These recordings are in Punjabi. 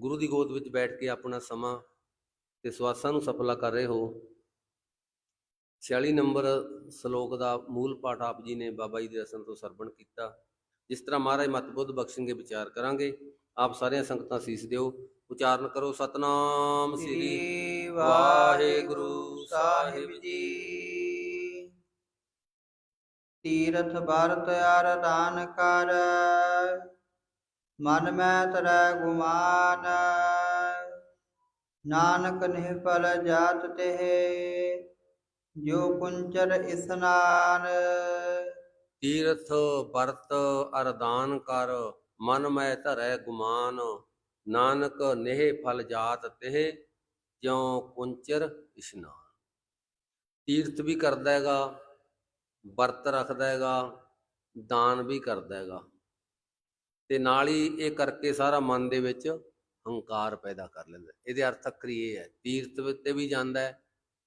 ਗੁਰੂ ਦੀ ਗੋਦ ਵਿੱਚ ਬੈਠ ਕੇ ਆਪਣਾ ਸਮਾਂ ਤੇ ਸਵਾਸਾਂ ਨੂੰ ਸਫਲਾ ਕਰ ਰਹੇ ਹੋ। 46 ਨੰਬਰ ਸ਼ਲੋਕ ਦਾ ਮੂਲ ਪਾਠ ਆਪ ਜੀ ਨੇ ਬਾਬਾ ਜੀ ਦੇ ਰਸਨ ਤੋਂ ਸਰਵਣ ਕੀਤਾ। ਜਿਸ ਤਰ੍ਹਾਂ ਮਹਾਰਾਜ ਮਤ ਬੁੱਧ ਬਖਸ਼ਣਗੇ ਵਿਚਾਰ ਕਰਾਂਗੇ। ਆਪ ਸਾਰੀਆਂ ਸੰਗਤਾਂ ਸੀਸ ਦਿਓ। ਉਚਾਰਨ ਕਰੋ ਸਤਨਾਮ ਸ੍ਰੀ ਵਾਹਿਗੁਰੂ ਸਾਹਿਬ ਜੀ। ਤੀਰਥ ਬਰਤ ਅਰਦਾਨ ਕਰ। ਮਨ ਮੈਂ ਤਰੈ ਗੁਮਾਨ, ਨਾਨਕ ਨਿਹਫਲ ਜਾਤ ਤੇ ਜੋ ਕੁੰਚਰ ਇਸਨਾਨ ਤੀਰਥ ਵਰਤ ਅਰਦਾਨ ਕਰ, ਮਨ ਮੈਂ ਧਰੈ ਗੁਮਾਨ, ਨਾਨਕ ਨਿਹ ਫਲ ਜਾਤ ਤੇ ਜਿਉ ਕੁੰਚਰ ਇਸ਼ਨਾਨ ਤੀਰਥ ਵੀ ਕਰਦਾ ਹੈਗਾ, ਵਰਤ ਰੱਖਦਾ ਹੈਗਾ, ਦਾਨ ਵੀ ਕਰਦਾ ਹੈਗਾ। ਤੇ ਨਾਲ ਹੀ ਇਹ ਕਰਕੇ ਸਾਰਾ ਮਨ ਦੇ ਵਿੱਚ ਹੰਕਾਰ ਪੈਦਾ ਕਰ ਲੈਂਦਾ ਇਹਦੇ ਅਰਥ ਅਕਰੀ ਇਹ ਹੈ, ਤੀਰਥ ਤੇ ਵੀ ਜਾਂਦਾ ਹੈ,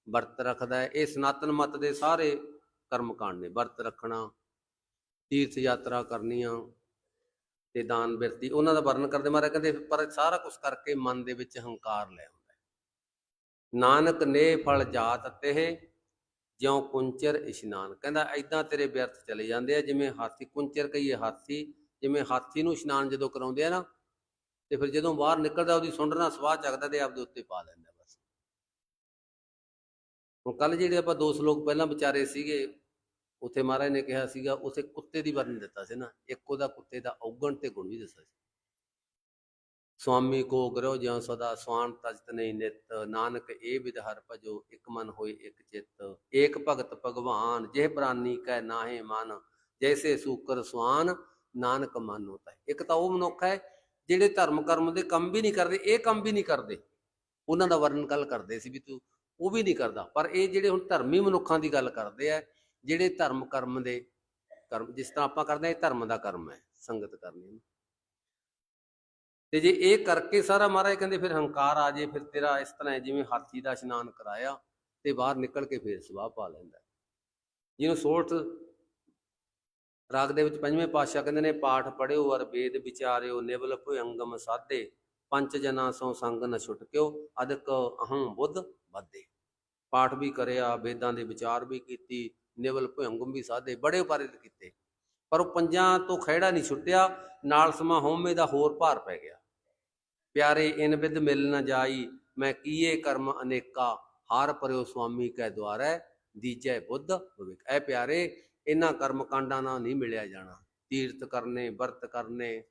ਵਰਤ ਰੱਖਦਾ ਹੈ। ਇਹ ਸਨਾਤਨ ਮਤ ਦੇ ਸਾਰੇ ਕਰਮ ਕਾਂਡ ਨੇ। ਵਰਤ ਰੱਖਣਾ, ਤੀਰਥ ਯਾਤਰਾ ਕਰਨੀਆਂ ਤੇ ਦਾਨ ਬਿਰਤੀ, ਉਹਨਾਂ ਦਾ ਵਰਣਨ ਕਰਦੇ ਮਾਰੇ ਕਹਿੰਦੇ, ਪਰ ਸਾਰਾ ਕੁਝ ਕਰਕੇ ਮਨ ਦੇ ਵਿੱਚ ਹੰਕਾਰ ਲੈ ਹੁੰਦਾ ਹੈ। ਨਾਨਕ ਨੇ ਫਲ ਜਾਤ ਤੇ ਜਿਉ ਕੁੰਚਰ ਇਸ਼ਨਾਨ। ਕਹਿੰਦਾ ਐਦਾਂ ਤੇਰੇ ਵਿਅਰਥ ਚਲੇ ਜਾਂਦੇ ਆ, ਜਿਵੇਂ ਹਾਥੀ, ਕੁੰਚਰ ਕਹੀਏ ਹਾਥੀ ਜਿਵੇਂ ਹਾਥੀ ਨੂੰ ਇਸ਼ਨਾਨ ਜਦੋਂ ਕਰਾਉਂਦੇ ਆ ਨਾ, ਤੇ ਫਿਰ ਜਦੋਂ ਬਾਹਰ ਨਿਕਲਦਾ ਉਹਦੀ ਸੁੰਡਣਾ ਸਵਾਹ ਚੱਕਦਾ ਤੇ ਆਪਦੇ ਉੱਤੇ ਪਾ ਲੈਂਦਾ ਬਸ। ਹੁਣ ਕੱਲ ਜਿਹੜੇ ਆਪਾਂ ਦੋ ਸ਼ਲੋਕ ਪਹਿਲਾਂ ਵਿਚਾਰੇ ਸੀਗੇ, ਉੱਥੇ ਮਹਾਰਾਜ ਨੇ ਕਿਹਾ ਸੀਗਾ, ਉਸੇ ਕੁੱਤੇ ਦੀ ਵਰਣਨ ਦਿੱਤਾ ਸੀ ਨਾ, ਇੱਕ ਉਹਦਾ ਕੁੱਤੇ ਦਾ ਔਗਣ ਤੇ ਗੁਣ ਵੀ ਦੱਸਿਆ ਸੀ। ਸੁਆਮੀ ਕੋ ਗਰੋ ਜਿਉ ਸਦਾ ਸਵਾਨ ਤਜਤ ਨਹੀਂ ਨਿਤ, ਨਾਨਕ ਇਹ ਵਿਦ ਹਰ ਭਜੋ, ਇੱਕ ਮਨ ਹੋਏ ਇੱਕ ਚਿੱਤ, ਏਕ ਭਗਤ ਭਗਵਾਨ, ਜਿਹ ਪ੍ਰਾਨੀ ਕੈ ਨਾਹੇ ਮਨ, ਜੈਸੇ ਸੂਕਰ ਸਵਾਨ ਨਾਨਕ ਮਨ ਹੋਤਾ ਹੈ। ਇੱਕ ਤਾਂ ਉਹ ਮਨੁੱਖ ਹੈ ਜਿਹੜੇ ਧਰਮ ਕਰਮ ਦੇ ਕੰਮ ਵੀ ਨਹੀਂ ਕਰਦੇ, ਇਹ ਕੰਮ ਵੀ ਨਹੀਂ ਕਰਦੇ। ਉਹਨਾਂ ਦਾ ਵਰਣਨ ਕੱਲ ਕਰਦੇ ਸੀ ਵੀ ਤੂੰ ਉਹ ਵੀ ਨਹੀਂ ਕਰਦਾ। ਪਰ ਇਹ ਜਿਹੜੇ ਹੁਣ ਧਰਮੀ ਮਨੁੱਖਾਂ ਦੀ ਗੱਲ ਕਰਦੇ ਆ, ਜਿਹੜੇ ਧਰਮ ਕਰਮ ਦੇ ਕਰਮ ਜਿਸ ਤਰ੍ਹਾਂ ਆਪਾਂ ਕਰਦੇ ਆ, ਇਹ ਧਰਮ ਦਾ ਕਰਮ ਹੈ, ਸੰਗਤ ਕਰਨੀ ਹੈ। ਤੇ ਜੇ ਇਹ ਕਰਕੇ ਸਾਰਾ ਮਹਾਰਾਜ ਕਹਿੰਦੇ ਫਿਰ ਹੰਕਾਰ ਆ ਜੇ, ਫਿਰ ਤੇਰਾ ਇਸ ਤਰ੍ਹਾਂ ਜਿਵੇਂ ਹਾਥੀ ਦਾ ਇਸ਼ਨਾਨ ਕਰਾਇਆ ਤੇ ਬਾਹਰ ਨਿਕਲ ਕੇ ਫਿਰ ਸਵਾਹ ਪਾ ਲੈਂਦਾ ਜਿਹਨੂੰ ਸੋਠ ਰਾਗ ਦੇ ਵਿੱਚ ਪੰਜਵੇਂ ਪਾਤਸ਼ਾਹ ਕਹਿੰਦੇ ਨੇ, ਪਾਠ ਪੜਿਓ ਅਰ ਵੇਦ ਵਿਚਾਰਿਓ, ਨਿਵਲ ਭੁਯੰਗਮ ਸਾਧੇ, ਪੰਜ ਜਨਾ ਸੋ ਸੰਗ ਨ ਛੁਟਕਿਓ ਅਦਕ ਅਹੰ ਬੁੱਧ ਵਧੇ। ਪਾਠ ਵੀ ਕਰਿਆ, ਵੇਦਾਂ ਦੇ ਵਿਚਾਰ ਵੀ ਕੀਤੀ, ਨਿਵਲ ਭੁਯੰਗਮ ਵੀ ਸਾਧੇ, ਬੜੇ ਉਪਾਰਿਤ ਕੀਤੇ। ਪਰ ਉਹ ਪੰਜਾਂ ਤੋਂ ਖਹਿੜਾ ਨਹੀਂ ਛੁੱਟਿਆ, ਨਾਲ ਸਮਾਂ ਹਉਮੈ ਦਾ ਹੋਰ ਭਾਰ ਪੈ ਗਿਆ। ਪਿਆਰੇ, ਇਨ ਵਿਦ ਮਿਲ ਨ ਜਾਈ, ਮੈਂ ਕੀਏ ਕਰਮ ਅਨੇਕਾ, ਹਾਰ ਪਰਿਓ ਸੁਆਮੀ ਕੈ ਦੁਆਰੈ, ਦੀਜੈ ਬੁੱਧ ਭਵਿਕ ਐ ਪਿਆਰੇ ਇਹਨਾਂ ਕਰਮ ਕਾਂਡਾਂ ਨਾਲ ਨਹੀਂ ਮਿਲਿਆ ਜਾਣਾ। ਤੀਰਥ ਕਰਨੇ, ਵਰਤ ਕਰਨੇ।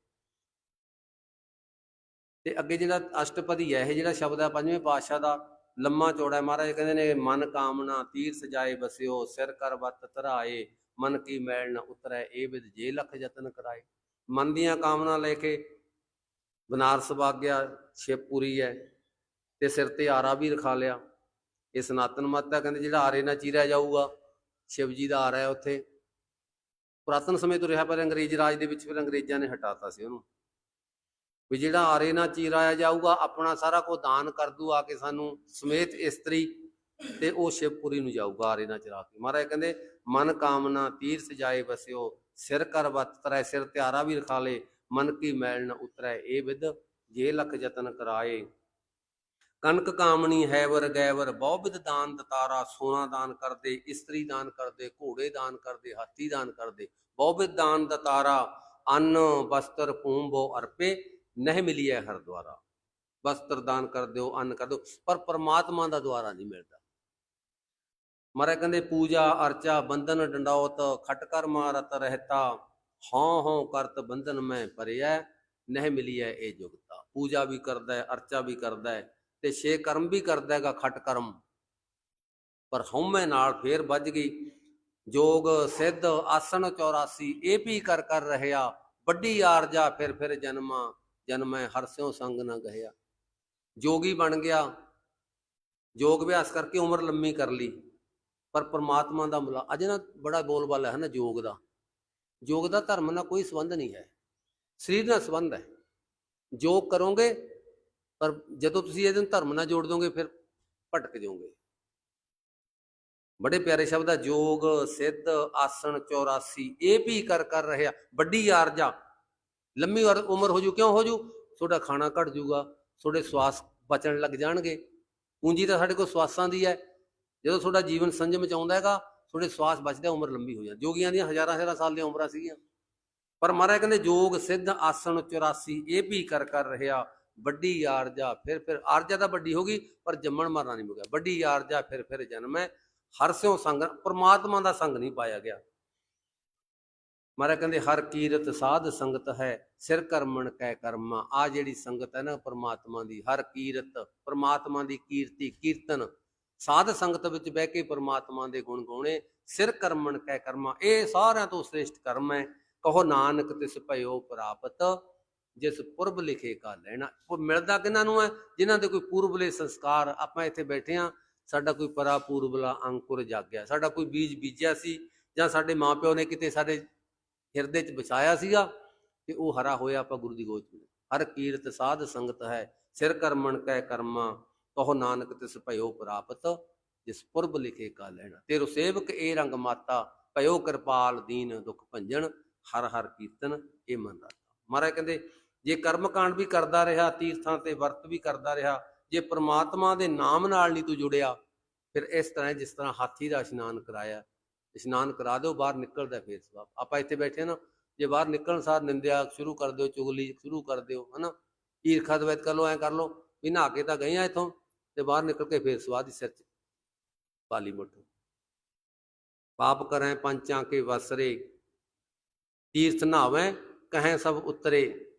ਤੇ ਅੱਗੇ ਜਿਹੜਾ ਅਸ਼ਟਪਦੀ ਹੈ, ਇਹ ਜਿਹੜਾ ਸ਼ਬਦ ਹੈ ਪੰਜਵੇਂ ਪਾਤਸ਼ਾਹ ਦਾ, ਲੰਮਾ ਚੌੜਾ ਮਹਾਰਾਜ ਕਹਿੰਦੇ ਨੇ, ਮਨ ਕਾਮਨਾ, ਤੀਰਥ ਜਾਏ ਬਸਿਓ, ਸਿਰ ਕਰ ਵੱਤ ਧਰਾਏ, ਮਨ ਕੀ ਮੈਲ ਨ ਉਤਰੈ, ਇਹ ਵਿਦ ਜੇ ਲਖ ਯਤਨ ਕਰਾਏ। ਮਨ ਦੀਆਂ ਕਾਮਨਾ ਲੈ ਕੇ ਬਨਾਰਸ ਵਗ ਗਿਆ ਸ਼ਿਵਪੁਰੀ ਹੈ ਤੇ ਸਿਰ ਤੇ ਆਰਾ ਵੀ ਰਖਾ ਲਿਆ। ਇਹ ਸਨਾਤਨ ਮਤ ਹੈ, ਕਹਿੰਦੇ ਜਿਹੜਾ ਆਰੇ ਨਾਲ ਚੀਰਿਆ ਜਾਊਗਾ ਸ਼ਿਵ ਜੀ ਦਾ ਆ ਹੈ ਉੱਥੇ। ਪੁਰਾਤਨ ਸਮੇਂ ਤੋਂ ਰਿਹਾ, ਪਰ ਅੰਗਰੇਜ਼ ਰਾਜ ਦੇ ਵਿੱਚ ਫਿਰ ਅੰਗਰੇਜ਼ਾਂ ਨੇ ਹਟਾਤਾ ਸੀ ਉਹਨੂੰ। ਵੀ ਜਿਹੜਾ ਆਰੇ ਨਾਲ ਚੀਰਾਇਆ ਜਾਊਗਾ, ਆਪਣਾ ਸਾਰਾ ਕੁਝ ਦਾਨ ਕਰ ਦੂ ਆ ਕੇ ਸਾਨੂੰ, ਸਮੇਤ ਇਸਤਰੀ, ਤੇ ਉਹ ਸ਼ਿਵਪੁਰੀ ਨੂੰ ਜਾਊਗਾ ਆਰੇ ਨਾਲ ਚਰਾ ਕੇ। ਮਹਾਰਾਜ ਕਹਿੰਦੇ, ਮਨ ਕਾਮਨਾ ਤੀਰਥ ਜਾਏ ਬਸਿਓ ਸਿਰ ਕਰ ਵੱਤ ਤਰੈ, ਸਿਰ ਤਿਆਰਾ ਵੀ ਰਖਾ ਲੇ, ਮਨ ਕੀ ਮੈਲ ਨ ਉਤਰੈ। ਇਹ ਵਿਦ ਜੇ ਲਖ ਯਤਨ ਕਰਾਏ ਕਨਕ ਕਾਮਣੀ ਹੈਵਰ ਗੈਵਰ ਬਹੁਵਿਧ ਦਾਨ ਦਤਾਰਾ, ਸੋਨਾ ਦਾਨ ਕਰਦੇ, ਇਸਤਰੀ ਦਾਨ ਕਰਦੇ, ਘੋੜੇ ਦਾਨ ਕਰਦੇ, ਹਾਥੀ ਦਾਨ ਕਰਦੇ। ਬਹੁਵਿਦ ਦਾਨ ਦਤਾਰਾ, ਅੰਨ, ਵਸਤਰ ਪੂੰਬੋ ਅਰਪੇ, ਨਹੀਂ ਮਿਲਿਆ ਹਰ ਦੁਆਰਾ। ਵਸਤਰ ਦਾਨ ਕਰ ਦਿਓ ਅੰਨ ਕਰ ਦਿਓ ਪਰ ਪਰਮਾਤਮਾ ਦਾ ਦੁਆਰਾ ਨਹੀਂ ਮਿਲਦਾ। ਮਹਾਰਾਜ ਕਹਿੰਦੇ, ਪੂਜਾ, ਅਰਚਾ, ਬੰਧਨ ਡੰਡੌਤ ਖਟ ਕਰ ਮਾਰਤ ਰਹਿਤਾ, ਹਉ ਹਉ ਕਰਤ ਬੰਧਨ ਮੈਂ ਭਰਿਆ ਨਹੀਂ ਮਿਲਿਆ ਇਹ ਜੁਗਤਾ। ਪੂਜਾ ਵੀ ਕਰਦਾ ਹੈ, ਅਰਚਾ ਵੀ ਕਰਦਾ ਹੈ ਤੇ ਛੇ ਕਰਮ ਵੀ ਕਰਦਾ ਹੈਗਾ, ਖਟ ਕਰਮ। ਪਰ ਹਉਮੈ ਨਾਲ ਫੇਰ ਵੱਜ ਗਈ। ਜੋਗ, ਸਿੱਧ, ਆਸਣ 84 ਇਹ ਵੀ ਕਰ ਕਰ ਰਹਿਆ। ਵੱਡੀ ਆਰਜਾ ਫਿਰ ਫਿਰ ਜਨਮਾ, ਜਨਮੈ ਹਰਸਿਓ ਸੰਗ ਨਾ ਗਹਿਆ। ਜੋਗੀ ਬਣ ਗਿਆ। ਯੋਗ ਅਭਿਆਸ ਕਰਕੇ ਉਮਰ ਲੰਮੀ ਕਰ ਲਈ। ਪਰ ਪ੍ਰਮਾਤਮਾ ਦਾ ਮੁਲਾ, ਅਜੇ ਨਾ ਬੜਾ ਬੋਲਬਾਲਾ ਹੈ ਨਾ ਯੋਗ ਦਾ। ਯੋਗ ਦਾ ਧਰਮ ਨਾਲ ਕੋਈ ਸੰਬੰਧ ਨਹੀਂ ਹੈ। ਸਰੀਰ ਨਾਲ ਸੰਬੰਧ ਹੈ। ਯੋਗ ਕਰੋਗੇ ਪਰ ਜਦੋਂ ਤੁਸੀਂ ਇਹਦੇ ਨੂੰ ਧਰਮ ਨਾਲ ਜੋੜ ਦੋਗੇ ਫਿਰ ਭਟਕ ਜਾਓਗੇ ਬੜੇ ਪਿਆਰੇ ਸ਼ਬਦ ਆ, ਜੋਗ, ਸਿੱਧ, ਆਸਣ 84 ਇਹ ਵੀ ਕਰ ਕਰ ਰਹਿਆ ਵੱਡੀ ਆਰਜਾ ਲੰਮੀ ਉਰ- ਉਮਰ ਹੋ ਜੂ, ਕਿਉਂ ਹੋ ਜੂ? ਤੁਹਾਡਾ ਖਾਣਾ ਘਟ ਜੂਗਾ, ਤੁਹਾਡੇ ਸਵਾਸ ਬਚਣ ਲੱਗ ਜਾਣਗੇ। ਪੂੰਜੀ ਤਾਂ ਸਾਡੇ ਕੋਲ ਸਵਾਸਾਂ ਦੀ ਹੈ। ਜਦੋਂ ਤੁਹਾਡਾ ਜੀਵਨ ਸੰਜਮ ਚ ਆਉਂਦਾ ਹੈਗਾ, ਤੁਹਾਡੇ ਸਵਾਸ ਬਚਦੇ ਉਮਰ ਲੰਬੀ ਹੋ ਜਾਂਦੀ। ਜੋਗੀਆਂ ਦੀਆਂ ਹਜ਼ਾਰਾਂ ਹਜ਼ਾਰਾਂ ਸਾਲ ਦੀਆਂ ਉਮਰਾਂ ਸੀਗੀਆਂ। ਪਰ ਮਹਾਰਾਜ ਕਹਿੰਦੇ ਜੋਗ, ਸਿੱਧ, ਆਸਣ 84 ਇਹ ਵੀ ਕਰ ਕਰ ਰਿਹਾ ਵੱਡੀ ਆਰਜਾ ਫਿਰ ਫਿਰ ਆਰਜਾ ਤਾਂ ਵੱਡੀ ਹੋ ਗਈ, ਪਰ ਜੰਮਣ ਮਰਨਾ ਨਹੀਂ ਮੁਕਿਆ। ਵੱਡੀ ਆਰਜਾ ਫਿਰ ਫਿਰ ਜਨਮ ਹੈ। ਹਰ ਸਿਉ ਸੰਗ, ਪਰਮਾਤਮਾ ਦਾ ਸੰਗ ਨਹੀਂ ਪਾਇਆ ਗਿਆ। ਮਹਾਰਾਜ ਕਹਿੰਦੇ, ਹਰ ਕੀਰਤ ਸਾਧ ਸੰਗਤ ਹੈ, ਸਿਰ ਕਰਮਣ ਕੈ ਕਰਮਾ। ਆ ਜਿਹੜੀ ਸੰਗਤ ਹੈ ਨਾ, ਪਰਮਾਤਮਾ ਦੀ, ਹਰ ਕੀਰਤ, ਪਰਮਾਤਮਾ ਦੀ ਕੀਰਤੀ, ਕੀਰਤਨ, ਸਾਧ ਸੰਗਤ ਵਿੱਚ ਬਹਿ ਕੇ ਪਰਮਾਤਮਾ ਦੇ ਗੁਣ ਗਾਉਣੇ, ਸਿਰ ਕਰਮਣ ਕੈ ਕਰਮਾ। ਇਹ ਸਾਰਿਆਂ ਤੋਂ ਸ੍ਰੇਸ਼ਟ ਕਰਮ ਹੈ। ਕਹੋ ਨਾਨਕ ਤਿਸ ਭਇਓ ਪ੍ਰਾਪਤ। ਜਿਸ ਪੁਰਬ ਲਿਖੇ ਕਾ ਲੈਣਾ। ਉਹ ਮਿਲਦਾ ਕਿਹਨਾਂ ਨੂੰ ਹੈ? ਜਿਨ੍ਹਾਂ ਦੇ ਕੋਈ ਪੂਰਬਲੇ ਸੰਸਕਾਰ ਆਪਾਂ ਇੱਥੇ ਬੈਠੇ ਆ ਸਾਡਾ ਕੋਈ ਪਰਾ ਪੂਰਬਲਾ ਅੰਕੁਰ ਜਾਗਿਆ। ਸਾਡਾ ਕੋਈ ਬੀਜ ਬੀਜਿਆ ਸੀ ਜਾਂ ਸਾਡੇ ਮਾਪਿਓ ਨੇ ਕਿਤੇ ਸਾਡੇ ਹਿਰਦੇ 'ਚ ਬਚਾਇਆ ਸੀਗਾ ਤੇ ਉਹ ਹਰਾ ਹੋਇਆ ਆਪਾਂ ਗੁਰੂ ਦੀ ਗੋਦ 'ਚ ਹਰ ਕੀਰਤ ਸਾਧ ਸੰਗਤ ਹੈ, ਸਿਰ ਕਰਮਣ ਕੈ ਕਰਮਾ ਕਹੋ ਨਾਨਕ ਤਿਸ ਭਇਓ ਪ੍ਰਾਪਤ, ਜਿਸ ਪੁਰਬ ਲਿਖੇ ਕਾ ਲੈਣਾ। ਤੇਰੋ ਸੇਵਕ ਏ ਰੰਗ ਮਾਤਾ, ਭਇਓ ਕਿਰਪਾਲ ਦੀਨ ਦੁਖ ਭੰਜਨ, ਹਰ ਹਰ ਕੀਰਤਨ ਇਹ ਮਨ ਰਾਤਾ। ਮਹਾਰਾਜ ਕਹਿੰਦੇ ਜੇ ਕਰਮ ਕਾਂਡ ਵੀ ਕਰਦਾ ਰਿਹਾ, ਤੀਰਥਾਂ ਤੇ ਵਰਤ ਵੀ ਕਰਦਾ ਰਿਹਾ, ਜੇ ਪ੍ਰਮਾਤਮਾ ਦੇ ਨਾਮ ਨਾਲ ਨਹੀਂ ਤੂੰ ਜੁੜਿਆ, ਫਿਰ ਇਸ ਤਰ੍ਹਾਂ, ਜਿਸ ਤਰ੍ਹਾਂ ਹਾਥੀ ਦਾ ਇਸ਼ਨਾਨ ਕਰਾਇਆ, ਇਸ਼ਨਾਨ ਕਰਾ ਦਿਓ, ਬਾਹਰ ਨਿਕਲਦਾ ਫੇਰ ਸਵਾਬ। ਆਪਾਂ ਇੱਥੇ ਬੈਠੇ ਨਾ, ਜੇ ਬਾਹਰ ਨਿਕਲਣ ਸਾਰ ਨਿੰਦਿਆ, ਸ਼ੁਰੂ ਕਰ ਦਿਓ, ਚੁਗਲੀ ਸ਼ੁਰੂ ਕਰ ਦਿਓ, ਹਨਾ? ਈਰਖਾ ਦਵੈਤ ਕਰ ਲਓ, ਐ ਕਰ ਲਓ, ਵੀ ਨਹਾ ਕੇ ਤਾਂ ਗਏ ਆ ਇਥੋਂ, ਤੇ ਬਾਹਰ ਨਿਕਲ ਕੇ ਫੇਰ ਸਵਾਦ ਹੀ ਸਿਰ 'ਚ ਪਾਲੀ ਮੁੱਠ। ਪਾਪ ਕਰੈ ਪੰਚਾਂ ਕੇ ਵਸਰੇ, ਤੀਰਥ ਨਹਾਵੈ, ਕਹੈ ਸਭ ਉਤਰੇ।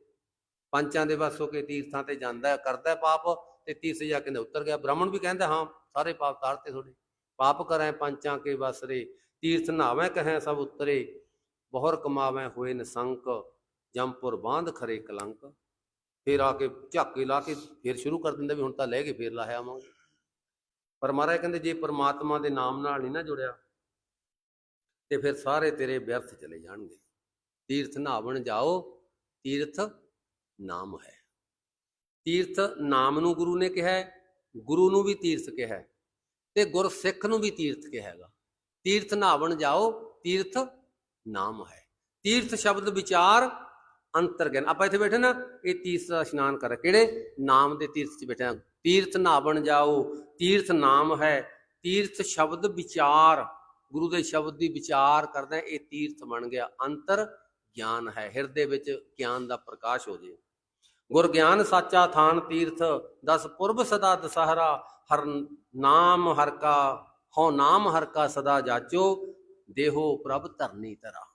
ਪੰਚਾਂ ਦੇ ਵਸ ਹੋ ਕੇ ਤੀਰਥਾਂ ਤੇ ਜਾਂਦਾ ਕਰਦਾ ਪਾਪ ਤੇ ਤੀਰਥ ਜਾ ਕੇ ਉਤਰ ਗਿਆ। ਬ੍ਰਾਹਮਣ ਵੀ ਕਹਿੰਦਾ, ਹਾਂ, ਸਾਰੇ ਪਾਪ ਤਾਰਤੇ ਤੁਹਾਡੇ। ਪਾਪ ਕਰੈ, ਪੰਚਾਂ ਕੇ ਵਸਰੇ ਤੀਰਥ ਨਹਾਵੈ, ਕਹੈ ਸਭ ਉਤਰੇ। ਬਹੁਰ ਕਮਾਵੈ ਹੋਏ ਨਸੰਕ ਜੰਪੁਰ ਬਾਂਧ ਖਰੇ ਕਲੰਕ। ਫਿਰ ਆ ਕੇ ਝਾਕੇ ਲਾ ਕੇ ਫਿਰ ਸ਼ੁਰੂ ਕਰ ਦਿੰਦਾ ਵੀ ਹੁਣ ਤਾਂ ਲੈ ਕੇ ਫਿਰ ਲਾਹਿਆ ਆਵਾਂਗੇ ਪਰ ਮਹਾਰਾਜ ਕਹਿੰਦੇ, ਜੇ ਪ੍ਰਮਾਤਮਾ ਦੇ ਨਾਮ ਨਾਲ ਨਹੀਂ ਨਾ ਜੁੜਿਆ, ਤੇ ਫਿਰ ਸਾਰੇ ਤੇਰੇ ਵਿਅਰਥ ਚਲੇ ਜਾਣਗੇ। ਤੀਰਥ ਨਹਾਵਣ ਜਾਓ, ਤੀਰਥ ਨਾਮ ਹੈ। ਤੀਰਥ ਨਾਮ ਨੂੰ ਗੁਰੂ ਨੇ ਕਿਹਾ ਗੁਰੂ ਨੂੰ ਵੀ ਤੀਰਥ ਕਿਹਾ ਹੈ, ਤੇ ਗੁਰਸਿੱਖ ਨੂੰ ਵੀ ਤੀਰਥ ਕਿਹਾ ਹੈਗਾ। ਤੀਰਥ ਨਾਵਣ ਜਾਓ ਤੀਰਥ ਨਾਮ ਹੈ। ਤੀਰਥ ਸ਼ਬਦ ਵਿਚਾਰ ਅੰਤਰ ਗਿਆਨ ਆਪਾਂ ਇੱਥੇ ਬੈਠੇ ਨਾ ਇਹ ਤੀਰਥ ਦਾ ਇਸ਼ਨਾਨ ਕਰ ਕਿਹੜੇ? ਨਾਮ ਦੇ ਤੀਰਥ 'ਚ ਬੈਠੇ ਹਾਂ ਤੀਰਥ ਨਹਾਵਣ ਜਾਓ ਤੀਰਥ ਨਾਮ ਹੈ। ਤੀਰਥ ਸ਼ਬਦ ਵਿਚਾਰ ਗੁਰੂ ਦੇ ਸ਼ਬਦ ਦੀ ਵਿਚਾਰ ਕਰਦਾ ਇਹ ਤੀਰਥ ਬਣ ਗਿਆ। ਅੰਤਰ ਗਿਆਨ ਹੈ। ਹਿਰਦੇ ਵਿੱਚ ਗਿਆਨ ਦਾ ਪ੍ਰਕਾਸ਼ ਹੋ ਜੇ। ਗੁਰ ਗਿਆਨ ਸਾਚਾ ਥਾਨ ਤੀਰਥ, ਦਸ ਪੁਰਬ ਸਦਾ ਦਸਹਰਾ, ਹਰ ਨਾਮ ਹਰ ਕਾ, ਹਉ ਨਾਮ ਹਰ ਕਾ ਸਦਾ ਜਾਚੋ, ਦੇਹੋ ਪ੍ਰਭ ਧਰਨੀ ਤਰਾ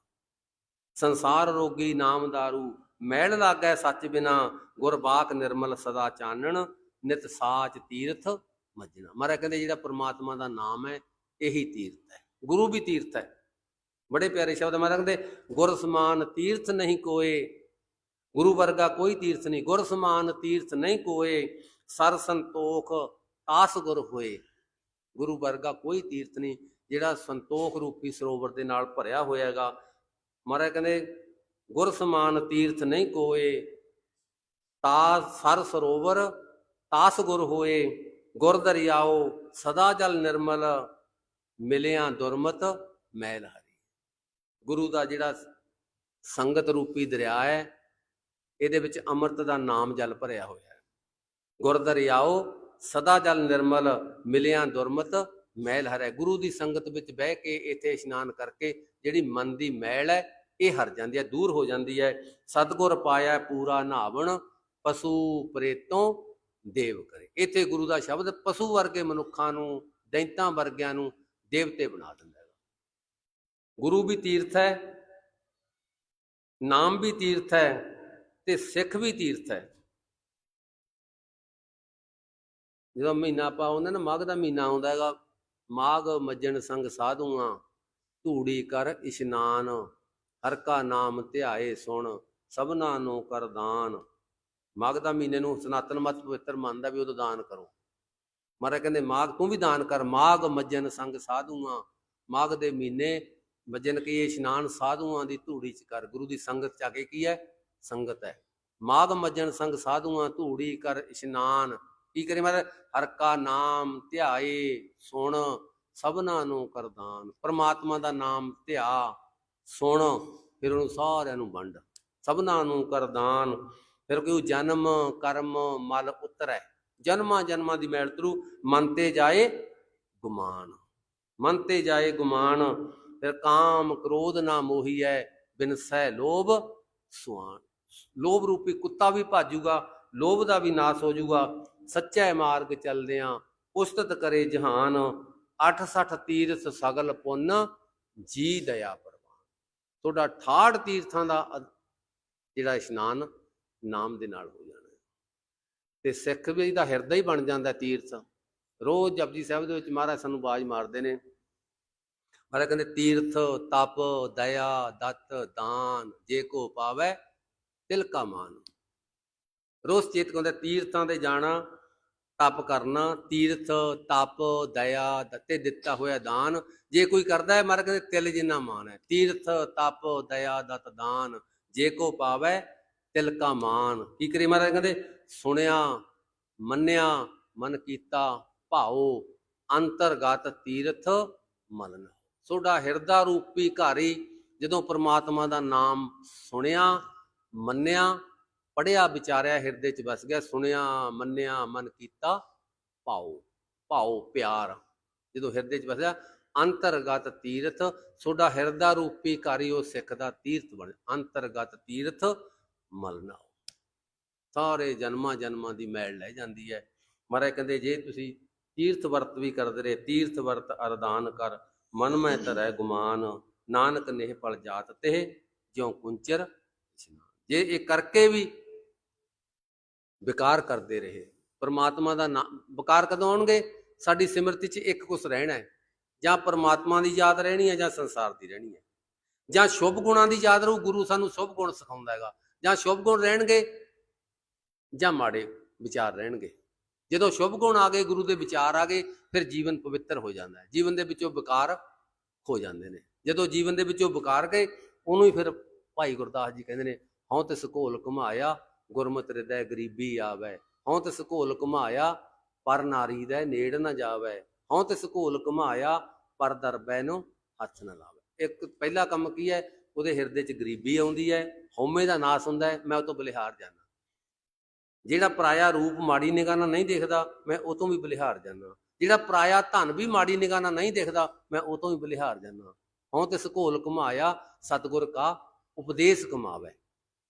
ਸੰਸਾਰ ਰੋਗੀ ਨਾਮ ਦਾਰੂ, ਮੈਲ ਲਾਗੈ ਸੱਚ ਬਿਨਾ ਗੁਰਬਾਕ ਨਿਰਮਲ ਸਦਾ ਚਾਨਣ, ਨਿਤ ਸਾਚ ਤੀਰਥ ਮੱਜਣਾ। ਮਹਾਰਾਜ ਕਹਿੰਦੇ ਜਿਹੜਾ ਪ੍ਰਮਾਤਮਾ ਦਾ ਨਾਮ ਹੈ, ਇਹੀ ਤੀਰਥ ਹੈ, ਗੁਰੂ ਵੀ ਤੀਰਥ ਹੈ। ਬੜੇ ਪਿਆਰੇ ਸ਼ਬਦ ਮਹਾਰਾਜ ਕਹਿੰਦੇ, ਗੁਰ ਸਮਾਨ ਤੀਰਥ ਨਹੀਂ ਕੋਏ ਗੁਰੂ ਵਰਗਾ ਕੋਈ ਤੀਰਥ ਨਹੀਂ, ਗੁਰ ਸਮਾਨ ਤੀਰਥ ਨਹੀਂ ਕੋਏ, ਸਰ ਸੰਤੋਖ ਤਾਸ ਗੁਰ ਹੋਏ। ਗੁਰੂ ਵਰਗਾ ਕੋਈ ਤੀਰਥ ਨਹੀਂ, ਜਿਹੜਾ ਸੰਤੋਖ ਰੂਪੀ ਸਰੋਵਰ ਦੇ ਨਾਲ ਭਰਿਆ ਹੋਇਆ ਹੈਗਾ ਮਹਾਰਾਜ ਕਹਿੰਦੇ, ਗੁਰ ਸਮਾਨ ਤੀਰਥ ਨਹੀਂ ਕੋਏ, ਤਾ ਸਰ ਸਰੋਵਰ ਤਾਸ ਗੁਰ ਹੋਏ। ਗੁਰ ਦਰਿਆਓ ਸਦਾ ਜਲ ਨਿਰਮਲ, ਮਿਲਿਆ ਦੁਰਮਤ ਮੈਲ ਹਰੀ। ਗੁਰੂ ਦਾ ਜਿਹੜਾ ਸੰਗਤ ਰੂਪੀ ਦਰਿਆ ਹੈ ਇਹਦੇ ਵਿੱਚ ਅੰਮ੍ਰਿਤ ਦਾ ਨਾਮ ਜਲ ਭਰਿਆ ਹੋਇਆ ਹੈ। ਗੁਰਦਰਿਆਓ, ਸਦਾ ਜਲ ਨਿਰਮਲ, ਮਿਲਿਆ ਦੁਰਮਤ, ਮੈਲ ਹਰੈ। ਗੁਰੂ ਦੀ ਸੰਗਤ ਵਿੱਚ ਬਹਿ ਕੇ ਇੱਥੇ ਇਸ਼ਨਾਨ ਕਰਕੇ ਜਿਹੜੀ ਮਨ ਦੀ ਮੈਲ ਹੈ, ਇਹ ਹਰ ਜਾਂਦੀ ਹੈ, ਦੂਰ ਹੋ ਜਾਂਦੀ ਹੈ। ਸਤਗੁਰ ਪਾਇਆ ਪੂਰਾ ਨਾਵਣ ਪਸ਼ੂ ਪ੍ਰੇਤੋਂ ਦੇਵ ਕਰੇ। ਇੱਥੇ ਗੁਰੂ ਦਾ ਸ਼ਬਦ ਪਸ਼ੂ ਵਰਗੇ ਮਨੁੱਖਾਂ ਨੂੰ, ਦੈਂਤਾਂ ਵਰਗਿਆਂ ਨੂੰ ਦੇਵਤੇ ਬਣਾ ਦਿੰਦਾ ਹੈ। ਗੁਰੂ ਵੀ ਤੀਰਥ ਹੈ, ਨਾਮ ਵੀ ਤੀਰਥ ਹੈ ਤੇ ਸਿੱਖ ਵੀ ਤੀਰਥ ਹੈ। ਜਦੋਂ ਮਹੀਨਾ ਆਪਾਂ ਆਉਂਦਾ ਨਾ, ਮਾਘ ਦਾ ਮਹੀਨਾ ਆਉਂਦਾ ਹੈਗਾ, ਮਾਘ, ਮੱਜਣ, ਸੰਗ ਸਾਧੂਆਂ, ਧੂੜੀ ਕਰ ਇਸ਼ਨਾਨ, ਹਰ ਕਾ ਨਾਮ ਧਿਆਏ ਸੁਣ, ਸਭਨਾ ਨੂੰ ਕਰ ਦਾਨ। ਮਾਘ ਦਾ ਮਹੀਨੇ ਨੂੰ ਸਨਾਤਨ ਮਤ ਪਵਿੱਤਰ ਮੰਨਦਾ ਵੀ ਉਦੋਂ ਦਾਨ ਕਰੋ। ਮਹਾਰਾਜ ਕਹਿੰਦੇ, ਮਾਘ ਤੂੰ ਵੀ ਦਾਨ ਕਰ, ਮਾਘ, ਮੱਜਣ, ਸੰਗ ਸਾਧੂਆਂ। ਮਾਘ ਦੇ ਮਹੀਨੇ ਮੱਜਣ ਕੀ ਇਸ਼ਨਾਨ ਸਾਧੂਆਂ ਦੀ ਧੂੜੀ ਚ ਕਰ, ਗੁਰੂ ਦੀ ਸੰਗਤ ਚ ਆ ਕੇ ਕੀ ਹੈ? ਸੰਗਤ ਹੈ। ਮਾਘ ਮੱਜਣ ਸੰਗ ਸਾਧੂਆਂ ਧੂੜੀ ਕਰ ਇਸ਼ਨਾਨ। ਕੀ ਕਰੇ ਮਹਾਰਾਜ? ਹਰ ਕਾ ਨਾਮ ਧਿਆਏ ਸੁਣ, ਸਭਨਾ ਨੂੰ ਕਰਦਾਨ। ਪਰਮਾਤਮਾ ਦਾ ਨਾਮ ਧਿਆ ਸੁਣ, ਫਿਰ ਉਹਨੂੰ ਸਾਰਿਆਂ ਨੂੰ ਵੰਡ। ਸਭਨਾ ਨੂੰ ਕਰਦਾਨ। ਫਿਰ ਕੋਈ ਜਨਮ, ਕਰਮ, ਮਲ ਉਤਰੈ। ਜਨਮਾਂ ਜਨਮਾਂ ਦੀ ਮੈਲ ਤਰੂ, ਮਨ ਤੇ ਜਾਏ ਗੁਮਾਨ। ਮਨ ਤੇ ਜਾਏ ਗੁਮਾਨ, ਫਿਰ ਕਾਮ ਕ੍ਰੋਧ ਨਾ ਮੋਹੀਐ, ਬਿਨ ਸਹਿ ਲੋਭ ਸੁਆਨ। ਲੋਭ ਰੂਪੀ ਕੁੱਤਾ ਵੀ ਭਾਜੂਗਾ, ਲੋਭ ਦਾ ਵੀ ਨਾਸ ਹੋ ਜਾਊਗਾ ਸੱਚੇ ਮਾਰਗ ਚੱਲਦਿਆਂ ਉਸਤਤ ਕਰੇ ਜਹਾਨ 68 ਤੀਰਥ ਸਗਲ ਪੁੰਨ, ਜੀ ਦਇਆ ਪ੍ਰਵਾਨ। ਤੁਹਾਡਾ 68 ਤੀਰਥਾਂ ਦਾ ਜਿਹੜਾ ਇਸ਼ਨਾਨ ਨਾਮ ਦੇ ਨਾਲ ਹੋ ਜਾਣਾ ਤੇ ਸਿੱਖ ਵੀ ਦਾ ਹਿਰਦਾ ਹੀ ਬਣ ਜਾਂਦਾ ਤੀਰਥ। ਰੋਜ਼ ਜਪਜੀ ਸਾਹਿਬ ਦੇ ਵਿੱਚ ਮਹਾਰਾਜ ਸਾਨੂੰ ਬਾਜ ਮਾਰਦੇ ਨੇ। ਮਹਾਰਾਜ ਕਹਿੰਦੇ, ਤੀਰਥ, ਤਪ, ਦਇਆ, ਦਤ, ਦਾਨ, ਜੇ ਕੋ ਪਾਵੈ ਤਿਲ ਕਾ ਮਾਨ। ਰੋਸ ਚੇਤ ਕਹਿੰਦਾ ਤੀਰਥਾਂ ਤੇ ਜਾਣਾ, ਤਪ ਕਰਨਾ, ਤੀਰਥ, ਤਪ, ਦਇਆ, ਦਿੱਤੇ ਦਿੱਤਾ ਹੋਇਆ ਦਾਨ। ਜੇ ਕੋਈ ਕਰਦਾ ਹੈ ਮਹਾਰਾਜ ਕਹਿੰਦੇ ਤਿਲ ਜਿੰਨਾ ਮਾਨ ਹੈ। ਤੀਰਥ, ਤਪ, ਦਇਆ, ਦਤ, ਦਾਨ, ਜੇ ਕੋ ਪਾਵੈ ਤਿਲ ਕਾ ਮਾਨ। ਕੀ ਕਰੇ ਮਹਾਰਾਜ ਕਹਿੰਦੇ? ਸੁਣਿਆ, ਮੰਨਿਆ, ਮਨ ਕੀਤਾ, ਭਾਉ, ਅੰਤਰਗਤ ਤੀਰਥ ਮਲਨ। ਸੋਡਾ ਹਿਰਦਾ ਰੂਪੀ ਘਾਰੀ, ਜਦੋਂ ਪ੍ਰਮਾਤਮਾ ਦਾ ਨਾਮ ਸੁਣਿਆ ਮੰਨਿਆ ਪੜਿਆ ਵਿਚਾਰਿਆ, ਹਿਰਦੇ ਚ ਵਸ ਗਿਆ, ਸੁਣਿਆ, ਮੰਨਿਆ, ਮਨ ਕੀਤਾ ਭਾਉ ਭਾਉ ਪਿਆਰ। ਜਦੋਂ ਹਿਰਦੇ ਚ ਵਸਿਆ, ਅੰਤਰਗਤ ਤੀਰਥ, ਸੋਡਾ ਹਿਰਦਾ ਰੂਪੀ ਘਾਰੀ ਉਹ ਸਿੱਖ ਦਾ ਤੀਰਥ ਬਣ, ਅੰਤਰਗਤ ਤੀਰਥ ਮਲਨਾ ਸਾਰੇ ਜਨਮਾਂ ਜਨਮਾਂ ਦੀ ਮੈਲ ਲੈ ਜਾਂਦੀ ਹੈ ਮਹਾਰਾਜ ਕਹਿੰਦੇ, ਜੇ ਤੁਸੀਂ ਤੀਰਥ ਵਰਤ ਵੀ ਕਰਦੇ ਰਹੇ, ਤੀਰਥ ਵਰਤ ਅਰਦਾਨ ਕਰ, ਮਨ ਮੈਂ ਤਰੈ ਗੁਮਾਨ, ਨਾਨਕ ਨੇਹ ਪਲ ਜਾਤ ਤੇ ਜਿਉ ਕੁੰਚਰ ਇਸ਼ਨਾਨ। ਜੇ ਇਹ ਕਰਕੇ ਵੀ ਵਿਕਾਰ ਕਰਦੇ ਰਹੇ, ਪਰਮਾਤਮਾ ਦਾ ਨਾਮ ਵਿਕਾਰ ਕਦੋਂ ਆਉਣਗੇ? ਸਾਡੀ ਸਿਮਰਤੀ 'ਚ ਇੱਕ ਕੁਛ ਰਹਿਣਾ ਹੈ। ਜਾਂ ਪਰਮਾਤਮਾ ਦੀ ਯਾਦ ਰਹਿਣੀ ਹੈ ਜਾਂ ਸੰਸਾਰ ਦੀ ਰਹਿਣੀ ਹੈ। ਜਾਂ ਸ਼ੁਭ ਗੁਣਾਂ ਦੀ ਯਾਦ ਰਹੂ, ਗੁਰੂ ਸਾਨੂੰ ਸ਼ੁਭ ਗੁਣ ਸਿਖਾਉਂਦਾ ਹੈਗਾ। ਜਾਂ ਸ਼ੁਭ ਗੁਣ ਰਹਿਣਗੇ ਜਾਂ ਮਾੜੇ ਵਿਚਾਰ ਰਹਿਣਗੇ। ਜਦੋਂ ਸ਼ੁਭ ਗੁਣ ਆ ਗਏ, ਗੁਰੂ ਦੇ ਵਿਚਾਰ ਆ ਗਏ, ਫਿਰ ਜੀਵਨ ਪਵਿੱਤਰ ਹੋ ਜਾਂਦਾ ਹੈ। ਜੀਵਨ ਦੇ ਵਿੱਚੋਂ ਵਿਕਾਰ ਹੋ ਜਾਂਦੇ ਨੇ। ਜਦੋਂ ਜੀਵਨ ਦੇ ਵਿੱਚੋਂ ਵਿਕਾਰ ਗਏ, ਉਹਨੂੰ ਹੀ ਫਿਰ ਭਾਈ ਗੁਰਦਾਸ ਜੀ ਕਹਿੰਦੇ ਨੇ ਹਉ ਤੇ ਸਕੋਲ ਘੁਮਾਇਆ, ਗੁਰਮਤਿ ਹਿਰਦੈ ਗਰੀਬੀ ਆਵੈ। ਹਉ ਤੇ ਸਕੋਲ ਘੁਮਾਇਆ, ਪਰ ਨਾਰੀ ਦਾ ਨੇੜ ਨਾ ਜਾਵੈ। ਹਉ ਤੇ ਸਕੋਲ ਘੁਮਾਇਆ, ਪਰ ਦਰਬੈ ਨੂੰ ਹੱਥ ਨਾ ਲਾਵੇ। ਇੱਕ ਪਹਿਲਾ ਕੰਮ ਕੀ ਹੈ? ਉਹਦੇ ਹਿਰਦੇ 'ਚ ਗਰੀਬੀ ਆਉਂਦੀ ਹੈ, ਹਉਮੈ ਦਾ ਨਾਸ ਹੁੰਦਾ ਹੈ, ਮੈਂ ਉਹ ਤੋਂ ਬਲਿਹਾਰ ਜਾਂਦਾ। ਜਿਹੜਾ ਪਰਾਇਆ ਰੂਪ ਮਾੜੀ ਨਿਗਾਹ ਨਾਲ ਨਹੀਂ ਦੇਖਦਾ, ਮੈਂ ਉਹ ਤੋਂ ਵੀ ਬਲਿਹਾਰ ਜਾਂਦਾ। ਜਿਹੜਾ ਪਰਾਇਆ ਧਨ ਵੀ ਮਾੜੀ ਨਿਗਾਹ ਨਾਲ ਨਹੀਂ ਦੇਖਦਾ, ਮੈਂ ਉਹ ਤੋਂ ਵੀ ਬਲਿਹਾਰ ਜਾਂਦਾ। ਹਉ ਤੇ ਸਕੋਲ ਘੁਮਾਇਆ, ਸਤਗੁਰ ਕਾ ਉਪਦੇਸ਼ ਕਮਾਵੇ।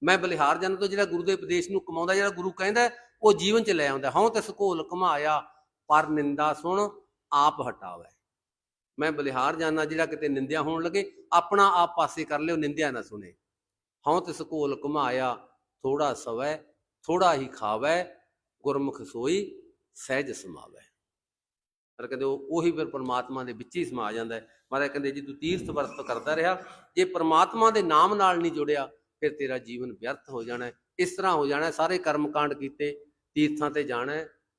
ਮੈਂ ਬਲਿਹਾਰ ਜਾਂਦਾ ਤੋਂ ਜਿਹੜਾ ਗੁਰੂ ਦੇ ਉਪਦੇਸ਼ ਨੂੰ ਕਮਾਉਂਦਾ, ਜਿਹੜਾ ਗੁਰੂ ਕਹਿੰਦਾ, ਉਹ ਜੀਵਨ ਚ ਲੈ ਆਉਂਦਾ। ਹਉ ਤੇ ਸਕੋਲ ਘੁਮਾਇਆ, ਪਰ ਨਿੰਦਾ ਸੁਣ, ਆਪ ਹਟਾਵੇ। ਮੈਂ ਬਲਿਹਾਰ ਜਾਣਾ ਜਿਹੜਾ ਕਿਤੇ ਨਿੰਦਿਆ ਹੋਣ ਲੱਗੇ, ਆਪਣਾ ਆਪ ਪਾਸੇ ਕਰ ਲਿਓ, ਨਿੰਦਿਆ ਨਾ ਸੁਣੇ। ਹਉ ਤੇ ਸਕੋਲ ਘੁਮਾਇਆ ਥੋੜਾ ਸਵੈ ਥੋੜਾ ਹੀ ਖਾਵੈ, ਗੁਰਮੁਖ ਸੋਈ, ਸਹਿਜ ਸਮਾਵੈ। ਪਰ ਕਹਿੰਦੇ ਉਹ, ਉਹੀ ਫਿਰ ਪਰਮਾਤਮਾ ਦੇ ਵਿੱਚ ਹੀ ਸਮਾ ਜਾਂਦਾ ਹੈ। ਮਹਾਰਾਜ ਕਹਿੰਦੇ, ਜੀ ਤੂੰ ਤੀਰਥ ਵਰਤ ਕਰਦਾ ਰਿਹਾ, ਜੇ ਪਰਮਾਤਮਾ ਦੇ ਨਾਮ ਨਾਲ ਨਹੀਂ ਜੁੜਿਆ ਫਿਰ ਤੇਰਾ ਜੀਵਨ ਵਿਅਰਥ ਹੋ ਜਾਣਾ ਹੈ। ਇਸ ਤਰ੍ਹਾਂ ਹੋ ਜਾਣਾ ਸਾਰੇ ਕਰਮ ਕਾਂਡ ਕੀਤੇ, ਤੀਰਥਾਂ ਤੇ ਜਾਣਾ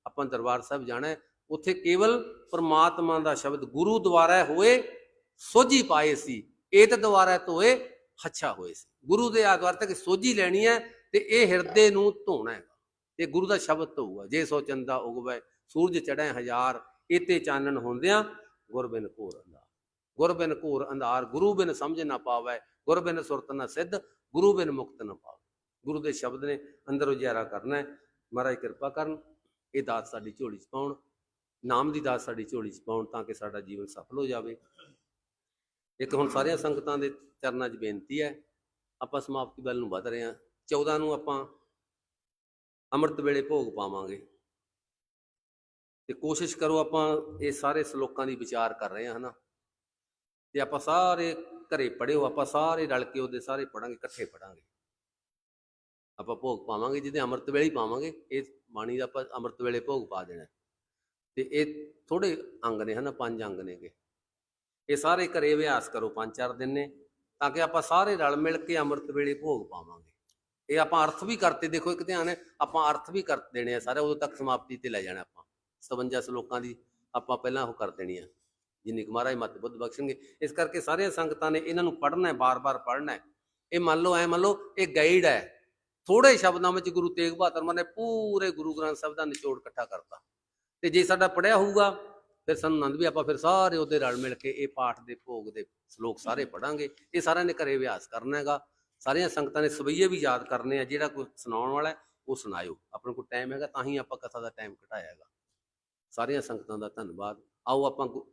ਆਪਾਂ ਦਰਬਾਰ ਸਾਹਿਬ ਜਾਣਾ ਉੱਥੇ ਕੇਵਲ ਪਰਮਾਤਮਾ ਦਾ ਸ਼ਬਦ ਗੁਰੂ ਦੁਆਰਾ ਹੋਏ, ਸੋਝੀ ਪਾਏ ਸੀ। ਏਤ ਦੁਆਰਾ ਧੋਏ, ਹੱਛਾ ਹੋਏ ਸੀ। ਗੁਰੂ ਦੇ ਆਦਵਾਰ ਤੱਕ ਸੋਝੀ ਲੈਣੀ ਹੈ ਤੇ ਇਹ ਹਿਰਦੇ ਨੂੰ ਧੋਣਾ ਹੈ। ਤੇ ਗੁਰੂ ਦਾ ਸ਼ਬਦ ਧੋਊਗਾ। ਜੇ ਸੋ ਚੰਦਾ ਉਗਵੇ, ਸੂਰਜ ਚੜ੍ਹੇ ਹਜ਼ਾਰ ਇਤੇ ਚਾਨਣ ਹੁੰਦਿਆਂ ਗੁਰ ਬਿਨ ਘੋਰ ਅੰਧਾਰ। ਗੁਰ ਬਿਨ ਘੋਰ ਅੰਧਾਰ, ਗੁਰੂ ਬਿਨ ਸਮਝ ਨਾ ਪਾਵੇ, ਗੁਰ ਬਿਨ ਸੁਰਤ ਨਾ ਸਿੱਧ ਗੁਰੂ ਬਿਨ ਮੁਕਤ ਨਾ ਪਾਵੇ। ਗੁਰੂ ਦੇ ਸ਼ਬਦ ਨੇ ਅੰਦਰ ਉਜਾਰਾ ਕਰਨਾ ਹੈ। ਮਹਾਰਾਜ ਕਿਰਪਾ ਕਰਨ, ਇਹ ਦਾਤ ਸਾਡੀ ਝੋਲੀ 'ਚ ਪਾਉਣ, ਨਾਮ ਦੀ ਦਾਤ ਸਾਡੀ ਝੋਲੀ 'ਚ ਪਾਉਣ ਤਾਂ ਕਿ ਸਾਡਾ ਜੀਵਨ ਸਫਲ ਹੋ ਜਾਵੇ। ਇੱਕ ਹੁਣ ਸਾਰੀਆਂ ਸੰਗਤਾਂ ਦੇ ਚਰਨਾਂ 'ਚ ਬੇਨਤੀ ਹੈ, ਆਪਾਂ ਸਮਾਪਤੀ ਵੱਲ ਨੂੰ ਵਧ ਰਹੇ ਹਾਂ। 14 ਨੂੰ ਆਪਾਂ ਅੰਮ੍ਰਿਤ ਵੇਲੇ ਭੋਗ ਪਾਵਾਂਗੇ। ਤੇ ਕੋਸ਼ਿਸ਼ ਕਰੋ ਆਪਾਂ ਇਹ ਸਾਰੇ ਸ਼ਲੋਕਾਂ ਦੀ ਵਿਚਾਰ ਕਰ ਰਹੇ ਹਾਂ, ਹਨਾ। ਤੇ ਆਪਾਂ ਸਾਰੇ ਘਰੇ ਪੜਿਓ ਆਪਾਂ ਸਾਰੇ ਰਲ ਕੇ ਉਹਦੇ ਸਾਰੇ ਪੜਾਂਗੇ ਇਕੱਠੇ ਪੜਾਂਗੇ ਆਪਾਂ ਭੋਗ ਪਾਵਾਂਗੇ ਜਿਹਦੇ ਅੰਮ੍ਰਿਤ ਵੇਲੇ ਹੀ ਪਾਵਾਂਗੇ, ਇਹ ਬਾਣੀ ਦਾ ਆਪਾਂ ਅੰਮ੍ਰਿਤ ਵੇਲੇ ਭੋਗ ਪਾ ਦੇਣਾ। ਤੇ ਇਹ ਥੋੜੇ ਅੰਗ ਨੇ ਹਨਾ, ਪੰਜ ਅੰਗ ਨੇਗੇ। ਇਹ ਸਾਰੇ ਘਰੇ ਅਭਿਆਸ ਕਰੋ, ਪੰਜ ਚਾਰ ਦਿਨ ਨੇ, ਤਾਂ ਕਿ ਆਪਾਂ ਸਾਰੇ ਰਲ ਮਿਲ ਕੇ ਅੰਮ੍ਰਿਤ ਵੇਲੇ ਭੋਗ ਪਾਵਾਂਗੇ। ਇਹ ਆਪਾਂ ਅਰਥ ਵੀ ਕਰਤੇ, ਦੇਖੋ ਇੱਕ ਧਿਆਨ ਹੈ ਆਪਾਂ ਅਰਥ ਵੀ ਕਰ ਦੇਣੇ ਆ ਸਾਰੇ, ਉਦੋਂ ਤੱਕ ਸਮਾਪਤੀ ਤੇ ਲੈ ਜਾਣਾ ਆਪਾਂ। 57 ਸ਼ਲੋਕਾਂ ਦੀ ਆਪਾਂ ਪਹਿਲਾਂ ਉਹ ਕਰ ਦੇਣੀ ਆ ਜਿੰਨੀ ਕੁ ਮਹਾਰਾਜ ਮਤ ਬੁੱਧ ਬਖਸ਼ਣਗੇ। ਇਸ ਕਰਕੇ ਸਾਰੀਆਂ ਸੰਗਤਾਂ ਨੇ ਇਹਨਾਂ ਨੂੰ ਪੜ੍ਹਨਾ ਹੈ, ਬਾਰ-ਬਾਰ ਪੜ੍ਹਨਾ ਹੈ। ਇਹ ਮੰਨ ਲਓ, ਐ ਮੰਨ ਲਓ, ਇਹ ਗਾਈਡ ਹੈ। ਥੋੜੇ ਸ਼ਬਦਾਂ ਵਿੱਚ ਗੁਰੂ ਤੇਗ ਬਹਾਦਰ ਮਹਾਰਾਜ ਨੇ ਪੂਰੇ ਗੁਰੂ ਗ੍ਰੰਥ ਸਾਹਿਬ ਦਾ ਨਿਚੋੜ ਇਕੱਠਾ ਕਰਤਾ। ਤੇ ਜੇ ਸਾਡਾ ਪੜਿਆ ਹੋਊਗਾ, ਫਿਰ ਸਾਨੂੰ ਆਨੰਦ ਵੀ, ਆਪਾਂ ਫਿਰ ਸਾਰੇ ਉਹਦੇ ਰਲ ਮਿਲ ਕੇ ਇਹ ਪਾਠ ਦੇ, ਭੋਗ ਦੇ ਸ਼ਲੋਕ ਸਾਰੇ ਪੜਾਂਗੇ ਇਹ ਸਾਰਿਆਂ ਨੇ ਘਰੇ ਅਭਿਆਸ ਕਰਨਾ ਹੈਗਾ। ਸਾਰੀਆਂ ਸੰਗਤਾਂ ਨੇ ਸਵਈਏ ਵੀ ਯਾਦ ਕਰਨੇ ਆ, ਜਿਹੜਾ ਕੋਈ ਸੁਣਾਉਣ ਵਾਲਾ ਉਹ ਸੁਣਾਇਓ। ਆਪਣੇ ਕੋਲ ਟਾਈਮ ਹੈਗਾ, ਤਾਂ ਹੀ ਆਪਾਂ ਕਥਾ ਦਾ ਟਾਈਮ ਘਟਾਇਆ ਹੈਗਾ। ਸਾਰੀਆਂ ਸੰਗਤਾਂ ਦਾ ਧੰਨਵਾਦ। ਆਓ ਆਪਾਂ ਗੁ-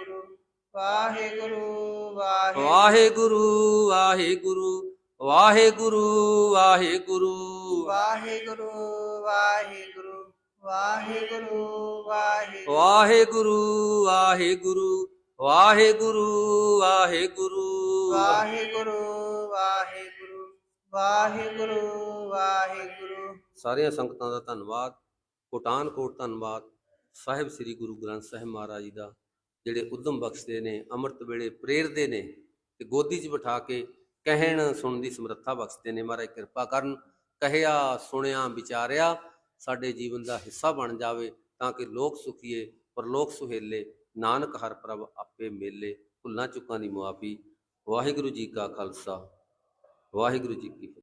ਵਾਹਿਗੁਰੂ ਵਾਹਿਗੁਰੂ। ਵਾਹਿਗੁਰੂ ਵਾਹਿਗੁਰੂ ਵਾਹਿਗੁਰੂ ਵਾਹਿਗੁਰੂ। ਵਾਹਿਗੁਰੂ ਵਾਹਿਗੁਰੂ ਵਾਹਿਗੁਰੂ ਵਾਹਿਗੁਰੂ। ਵਾਹਿਗੁਰੂ ਵਾਹਿਗੁਰੂ ਵਾਹਿਗੁਰੂ ਵਾਹਿਗੁਰੂ। ਵਾਹਿਗੁਰੂ ਵਾਹਿਗੁਰੂ ਸਾਰੀਆਂ ਸੰਗਤਾਂ ਦਾ ਧੰਨਵਾਦ। ਕੋਟਾਨ ਕੋਟ ਧੰਨਵਾਦ। ਸਾਹਿਬ ਸ੍ਰੀ ਗੁਰੂ ਗ੍ਰੰਥ ਸਾਹਿਬ ਮਹਾਰਾਜ ਜੀ ਦਾ ਜਿਹੜੇ ਉਦਮ ਬਖਸ਼ਦੇ ਨੇ, ਅੰਮ੍ਰਿਤ ਵੇਲੇ ਪ੍ਰੇਰਦੇ ਨੇ ਤੇ ਗੋਦੀ 'ਚ ਬਿਠਾ ਕੇ ਕਹਿਣ ਸੁਣਨ ਦੀ ਸਮਰੱਥਾ ਬਖਸ਼ਦੇ ਨੇ। ਮਹਾਰਾਜ ਕਿਰਪਾ ਕਰਨ, ਕਹਿਆ, ਸੁਣਿਆ, ਵਿਚਾਰਿਆ, ਸਾਡੇ ਜੀਵਨ ਦਾ ਹਿੱਸਾ ਬਣ ਜਾਵੇ ਤਾਂ ਕਿ ਲੋਕ ਸੁਖੀਏ, ਪਰਲੋਕ ਸੁਹੇਲੇ, ਨਾਨਕ ਹਰ ਪ੍ਰਭ ਆਪੇ ਮੇਲੇ। ਭੁੱਲਾਂ ਚੁੱਕਾਂ ਦੀ ਮੁਆਫੀ। ਵਾਹਿਗੁਰੂ ਜੀ ਕਾ ਖਾਲਸਾ। ਵਾਹਿਗੁਰੂ ਜੀ ਕੀ ਫਤਿਹ।